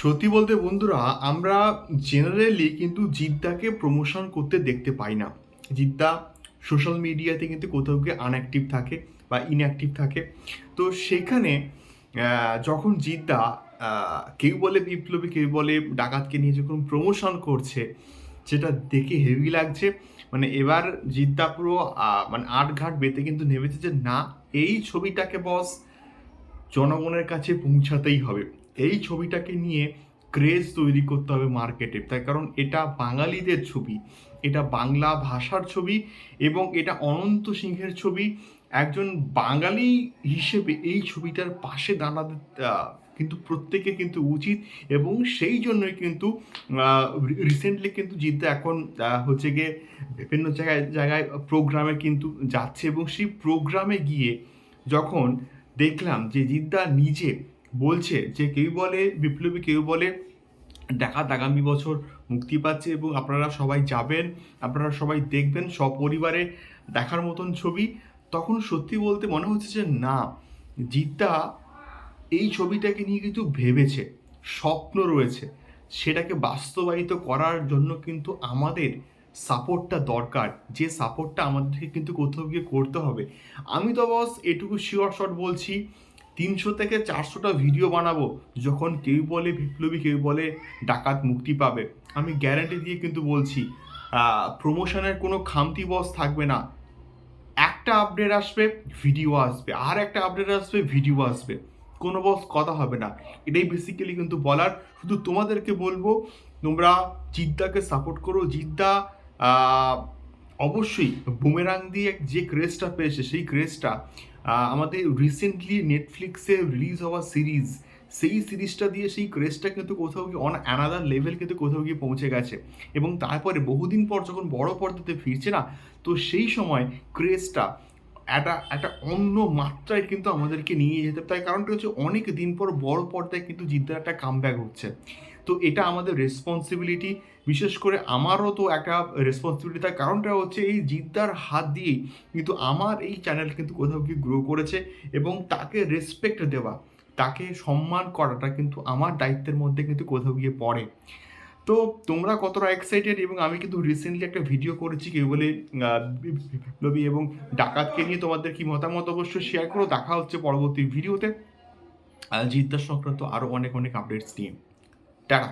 সত্যি বলতে বন্ধুরা, আমরা জেনারেলি কিন্তু জিদ্দাকে প্রমোশন করতে দেখতে পাই না। জিদ্দা সোশ্যাল মিডিয়াতে কিন্তু কোথাও গিয়ে আনঅ্যাক্টিভ থাকে বা ইনঅ্যাক্টিভ থাকে। তো সেখানে যখন জিদ্দা কেউ বলে বিপ্লবী, কেউ বলে ডাকাতকে নিয়ে যখন প্রমোশন করছে, যেটা দেখে হেভি লাগছে মানে এবার জিদ্দা পুরো মানে আট ঘাট বেতে কিন্তু নেমেছে যে, না, এই ছবিটাকে বস জনগণের কাছে পৌঁছাতেই হবে। এই ছবিটাকে নিয়ে ক্রেজ তৈরি করতে হবে মার্কেটে তাই কারণ এটা বাঙালিদের ছবি, এটা বাংলা ভাষার ছবি এবং এটা অনন্ত সিংহের ছবি। একজন বাঙালি হিসেবে এই ছবিটার পাশে দাঁড়াতে কিন্তু প্রত্যেকে কিন্তু উচিত এবং সেই জন্যই কিন্তু রিসেন্টলি কিন্তু জিদ্দা এখন হচ্ছে গিয়ে বিভিন্ন জায়গায় জায়গায় প্রোগ্রামে কিন্তু যাচ্ছে এবং সেই প্রোগ্রামে গিয়ে যখন দেখলাম যে জিদ্দা নিজে বলছে যে কেউ বলে, বিপ্লবী কেউ বলে ডাকাত আগামী বছর মুক্তি পাচ্ছে এবং আপনারা সবাই যাবেন, আপনারা সবাই দেখবেন সপরিবারে দেখার মতন ছবি। তখন সত্যি বলতে মনে হচ্ছে যে না জিতা এই ছবিটাকে নিয়ে কিন্তু ভেবেছে, স্বপ্ন রয়েছে। সেটাকে বাস্তবায়িত করার জন্য কিন্তু আমাদের সাপোর্টটা দরকার, যে সাপোর্টটা আমাদেরকে কিন্তু কোথাও গিয়ে করতে হবে। আমি তো বস এটুকু শিওর শট বলছি তিনশো থেকে চারশোটা ভিডিও বানাবো। যখন কেউ বলে, বিপ্লবী কেউ বলে, ডাকাত মুক্তি পাবে। আমি গ্যারান্টি দিয়ে কিন্তু বলছি প্রমোশনের কোনো খামতি বস থাকবে না। একটা আপডেট আসবে ভিডিও আসবে। আর একটা আপডেট আসবে ভিডিও আসবে। কোনো বস কথা হবে না। এটাই বেসিক্যালি কিন্তু বলার। শুধু তোমাদেরকে বলব, তোমরা জিদ্দাকে সাপোর্ট করো। জিদ্দা অবশ্যই বুমেরাং দিয়ে যে ক্রেজটা পেয়েছে, সেই ক্রেজটা আমাদের রিসেন্টলি নেটফ্লিক্সে রিলিজ হওয়া সিরিজ সেই সিরিজটা দিয়ে সেই ক্রেজটা কিন্তু কোথাও গিয়ে অন অ্যানাদার লেভেল কিন্তু কোথাও গিয়ে পৌঁছে গেছে। এবং তারপরে বহুদিন পর যখন বড় পর্দাতে ফিরছে না, তো সেই সময় ক্রেজটা একটা একটা অন্য মাত্রায় কিন্তু আমাদেরকে নিয়ে যেতে তাই কারণটা হচ্ছে অনেক দিন পর বড় পর্দায় কিন্তু জিদ্দার একটা কামব্যাক হচ্ছে। তো এটা আমাদের রেসপন্সিবিলিটি বিশেষ করে আমারও তো একটা রেসপন্সিবিলিটি তার কারণটা হচ্ছে এই জিদ্দার হাত দিয়েই কিন্তু আমার এই চ্যানেল কিন্তু কোথাও গিয়ে গ্রো করেছে এবং তাকে রেসপেক্ট দেওয়া, তাকে সম্মান করাটা কিন্তু আমার দায়িত্বের মধ্যে কিন্তু কোথাও গিয়ে পড়ে। তো তোমরা কতটা এক্সাইটেড এবং আমি কিন্তু রিসেন্টলি একটা ভিডিও করেছি, কেউ বলে বিপ্লবী এবং ডাকাতকে নিয়ে তোমাদের কি মতামত অবশ্যই শেয়ার করো। দেখা হচ্ছে পরবর্তী ভিডিওতে জিদ্দার সংক্রান্ত আরও অনেক অনেক আপডেটস নিয়ে। টাটা